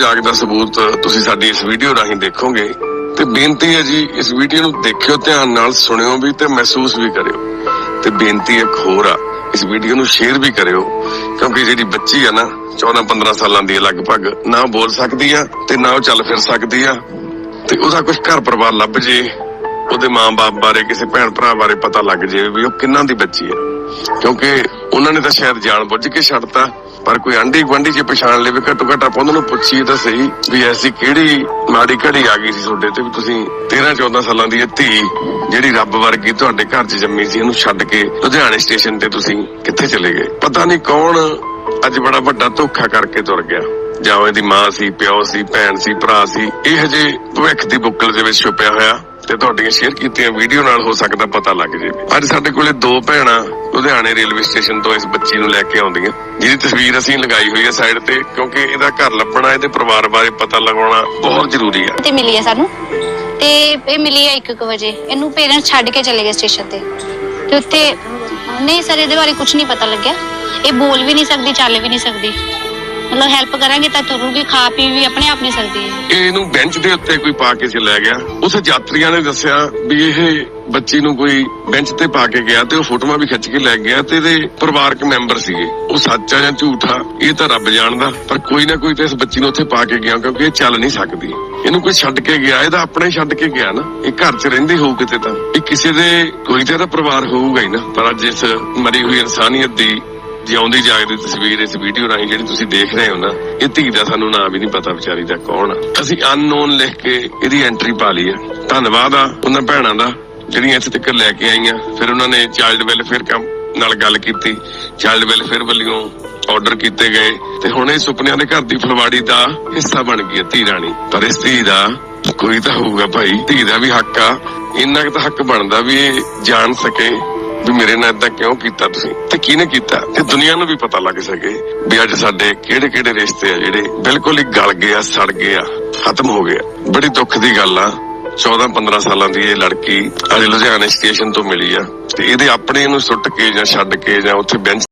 ਜਾਗ ਦਾ ਸਬੂਤ ਤੁਸੀਂ ਸਾਡੀ ਇਸ ਵੀਡੀਓ ਰਾਹੀਂ ਦੇਖੋਗੇ। ਤੇ ਬੇਨਤੀ ਹੈ ਜੀ, ਇਸ ਵੀਡੀਓ ਨੂੰ ਦੇਖਿਓ, ਧਿਆਨ ਨਾਲ ਸੁਣਿਓ ਵੀ ਤੇ ਮਹਿਸੂਸ ਵੀ ਕਰਿਓ। ਤੇ ਬੇਨਤੀ ਇੱਕ ਹੋਰ ਆ, ਇਸ ਵੀਡੀਓ ਨੂੰ ਸ਼ੇਅਰ ਵੀ ਕਰਿਓ। ਕਿਉਂਕਿ ਜਿਹੜੀ ਬੱਚੀ ਆ ਨਾ 14-15 ਸਾਲਾਂ ਦੀ ਲਗਭਗ, ਨਾ ਬੋਲ ਸਕਦੀ ਆ ਤੇ ਨਾ ਉਹ ਚੱਲ ਫਿਰ ਸਕਦੀ ਆ। ਤੇ ਉਹਦਾ ਕੁਝ ਘਰ ਪਰਿਵਾਰ ਲੱਭ ਜੇ, ਉਹਦੇ ਮਾਂ-ਬਾਪ ਬਾਰੇ, ਕਿਸੇ ਭੈਣ ਭਰਾ ਬਾਰੇ ਪਤਾ ਲੱਗ ਜੇ ਵੀ ਉਹ ਕਿੰਨਾਂ ਦੀ ਬੱਚੀ ਆ। ਕਿਉਂਕਿ ਉਹਨਾਂ ਨੇ ਤਾਂ ਸ਼ਾਇਦ ਜਾਣ ਬੁੱਝ ਕੇ ਛੱਡਤਾ। ਪਰ ਕੋਈ ਆਂਢੀ ਗੁਆਂਢੀ ਜੇ ਪਛਾਣ ਲਵੇ, ਘੱਟੋ ਘੱਟ ਆਪਾਂ ਉਹਨਾਂ ਨੂੰ ਪੁੱਛੀਏ ਤਾਂ ਸਹੀ ਵੀ ਐਸੀ ਕਿਹੜੀ ਮਾੜੀ ਘੜੀ ਆ ਗਈ ਸੀ ਤੁਹਾਡੇ ਤੇ ਵੀ ਤੁਸੀਂ 13 14 ਸਾਲਾਂ ਦੀ ਇਹ ਧੀ ਜਿਹੜੀ ਰੱਬ ਵਰਗੀ ਤੁਹਾਡੇ ਘਰ 'ਚ ਜੰਮੀ ਸੀ ਇਹਨੂੰ ਛੱਡ ਕੇ ਲੁਧਿਆਣੇ ਸਟੇਸ਼ਨ ਤੇ ਤੁਸੀਂ ਕਿੱਥੇ ਚਲੇ ਗਏ? ਪਤਾ ਨਹੀਂ ਕੌਣ ਅੱਜ ਬੜਾ ਵੱਡਾ ਧੋਖਾ ਕਰਕੇ ਤੁਰ ਗਿਆ। ਜਾਂ ਉਹ ਇਹਦੀ ਮਾਂ ਸੀ, ਪਿਓ ਸੀ, ਭੈਣ ਸੀ, ਭਰਾ ਸੀ, ਇਹ ਹਜੇ ਭਵਿੱਖ ਦੀ ਬੁੱਕਲ ਦੇ ਵਿੱਚ ਛੁਪਿਆ ਹੋਇਆ। ਤੇ ਤੁਹਾਡੀਆਂ ਸ਼ੇਅਰ ਕੀਤੀਆਂ ਵੀਡੀਓ ਨਾਲ ਹੋ ਸਕਦਾ ਪਤਾ ਲੱਗ ਜੇ। ਅੱਜ ਸਾਡੇ ਕੋਲੇ ਦੋ ਭੈਣਾਂ ਲੁਧਿਆਣੇ ਰੇਲਵੇ ਸਟੇਸ਼ਨ ਤੋਂ ਇਸ ਬੱਚੀ ਨੂੰ ਲੈ ਕੇ ਆਉਂਦੀਆਂ। ਜਿਹਦੀ ਤਸਵੀਰ ਅਸੀਂ ਲਗਾਈ ਹੋਈ ਹੈ ਸਾਈਡ ਤੇ, ਕਿਉਂਕਿ ਇਹਦਾ ਘਰ ਲੱਭਣਾ, ਇਹਦੇ ਪਰਿਵਾਰ ਬਾਰੇ ਪਤਾ ਲਗਾਉਣਾ ਬਹੁਤ ਜ਼ਰੂਰੀ ਹੈ ਤੇ ਮਿਲੀ ਹੈ ਸਾਨੂੰ। ਤੇ ਇਹ ਮਿਲੀ ਹੈ 1:00 ਵਜੇ। ਇਹਨੂੰ ਪੇਰੈਂਟਸ ਛੱਡ ਕੇ ਚਲੇ ਗਏ ਸਟੇਸ਼ਨ ਤੇ। ਤੇ ਉੱਥੇ ਨਹੀਂ ਸਰ, ਇਹਦੇ ਬਾਰੇ ਕੁਝ ਨਹੀਂ ਪਤਾ ਲੱਗਿਆ। ਇਹ ਬੋਲ ਵੀ ਨਹੀਂ ਸਕਦੀ, ਚੱਲ ਵੀ ਨਹੀਂ ਸਕਦੀ। ਮਤਲਬ ਹੈਲਪ ਕਰਾਂਗੇ ਤਾਂ ਤੁਰੂਗੀ, ਖਾ ਪੀ ਵੀ ਆਪਣੇ ਆਪ ਨਹੀਂ ਸਕਦੀ ਹੈ ਇਹ ਇਹਨੂੰ ਬੈਂਚ ਦੇ ਉੱਤੇ ਕੋਈ ਪਾ ਕੇ ਚ ਗਿਆ। ਉਸ ਯਾਤਰੀਆਂ ਨੇ ਦੱਸਿਆ ਵੀ ਇਹ ਬੱਚੀ ਨੂੰ ਕੋਈ ਬੈਂਚ ਤੇ ਪਾ ਕੇ ਗਿਆ ਤੇ ਉਹ ਫੋਟੋਆਂ ਵੀ ਖਿੱਚ ਕੇ ਲੈ ਗਿਆ ਤੇ ਇਹਦੇ ਪਰਿਵਾਰਕ ਮੈਂਬਰ ਸੀਗੇ। ਉਹ ਸੱਚ ਜਾਂ ਝੂਠਾ, ਇਹ ਤਾਂ ਰੱਬ ਜਾਣਦਾ। ਪਰ ਕੋਈ ਨਾ ਕੋਈ ਤੇ ਇਸ ਬੱਚੀ ਨੂੰ ਉੱਥੇ ਪਾ ਕੇ ਗਿਆ ਕਿਉਂਕਿ ਇਹ ਚੱਲ ਨਹੀਂ ਸਕਦੀ। ਇਹਨੂੰ ਕੋਈ ਛੱਡ ਕੇ ਗਿਆ, ਇਹਦਾ ਆਪਣੇ ਛੱਡ ਕੇ ਗਿਆ ਨਾ। ਇਹ ਘਰ 'ਚ ਰਹਿੰਦੇ ਹੋਊ ਕਿਤੇ ਤਾਂ। ਇਹ ਕਿਸੇ ਦੇ, ਕੋਈ ਤੇ ਇਹਦਾ ਪਰਿਵਾਰ ਹੋਊਗਾ ਹੀ ਨਾ। ਪਰ ਅੱਜ ਇਸ ਮਰੀ ਹੋਈ ਇਨਸਾਨੀਅਤ ਦੀ ਜਿਉਂਦੀ ਜਾਗਦੀ ਤਸਵੀਰ, ਇਸ ਵੀਡੀਓ ਰਾਹੀਂ ਜਿਹੜੀ ਤੁਸੀਂ ਦੇਖ ਰਹੇ ਹੋ ਨਾ, ਇਹ ਧੀ ਦਾ ਸਾਨੂੰ ਨਾਂ ਵੀ ਨਹੀਂ ਪਤਾ ਵਿਚਾਰੀ ਦਾ ਕੌਣ ਆ। ਅਸੀਂ ਅਨਨੋਨ ਲਿਖ ਕੇ ਇਹਦੀ ਐਂਟਰੀ ਪਾ ਲਈ ਹੈ ਧੰਨਵਾਦ ਆ ਉਹਨਾਂ ਭੈਣਾਂ ਦਾ, ਜਿਹੜੀਆਂ ਇੱਥੇ ਤੱਕ ਲੈ ਕੇ ਆਈਆਂ। ਫਿਰ ਉਹਨਾਂ ਨੇ ਚਾਈਲਡ ਵੈਲਫੇਅਰ ਕੰਮ ਨਾਲ ਗੱਲ ਕੀਤੀ। ਚਾਈਲਡ ਵੈਲਫੇਅਰ ਵੱਲੋਂ ਆਰਡਰ ਕੀਤੇ ਗਏ। ਤੇ ਹੁਣ ਇਹ ਸੁਪਨਿਆਂ ਦੇ ਘਰ ਦੀ ਫਲਵਾੜੀ ਦਾ ਹਿੱਸਾ ਬਣ ਗਈ ਹੈ ਧੀ ਰਾਣੀ। ਪਰ ਇਸ ਧੀ ਦਾ ਕੋਈ ਤਾਂ ਹੋਊਗਾ ਭਾਈ। ਧੀ ਦਾ ਵੀ ਹੱਕ ਆ। ਇੰਨਾ ਕੁ ਤਾਂ ਹੱਕ ਬਣਦਾ ਵੀ ਇਹ ਜਾਣ ਸਕੇ। ਵੀ ਮੇਰੇ ਨਾਲ ਇਦਾਂ ਕਿਉਂ ਕੀਤਾ ਤੁਸੀਂ? ਤੇ ਕਿਹਨੇ ਕੀਤਾ? ਤੇ ਦੁਨੀਆ ਨੂੰ ਵੀ ਪਤਾ ਲੱਗ ਸਕੇ ਵੀ ਅੱਜ ਸਾਡੇ ਕਿਹੜੇ ਕਿਹੜੇ ਰਿਸ਼ਤੇ ਆ ਜਿਹੜੇ ਬਿਲਕੁਲ ਹੀ ਗਲ ਗਏ ਆ, ਸੜ ਗਏ ਆ, ਖਤਮ ਹੋ ਗਏ ਆ। ਬੜੀ ਦੁੱਖ ਦੀ ਗੱਲ ਆ। 14 15 ਸਾਲਾਂ ਦੀ ਇਹ ਲੜਕੀ ਅੱਜ ਲੁਧਿਆਣੇ ਸਟੇਸ਼ਨ ਤੋਂ ਮਿਲੀ ਆ। ਤੇ ਇਹਦੇ ਆਪਣੇ ਨੂੰ ਸੁੱਟ ਕੇ ਜਾਂ ਛੱਡ ਕੇ ਜਾਂ ਉੱਥੇ ਬੈਂਚ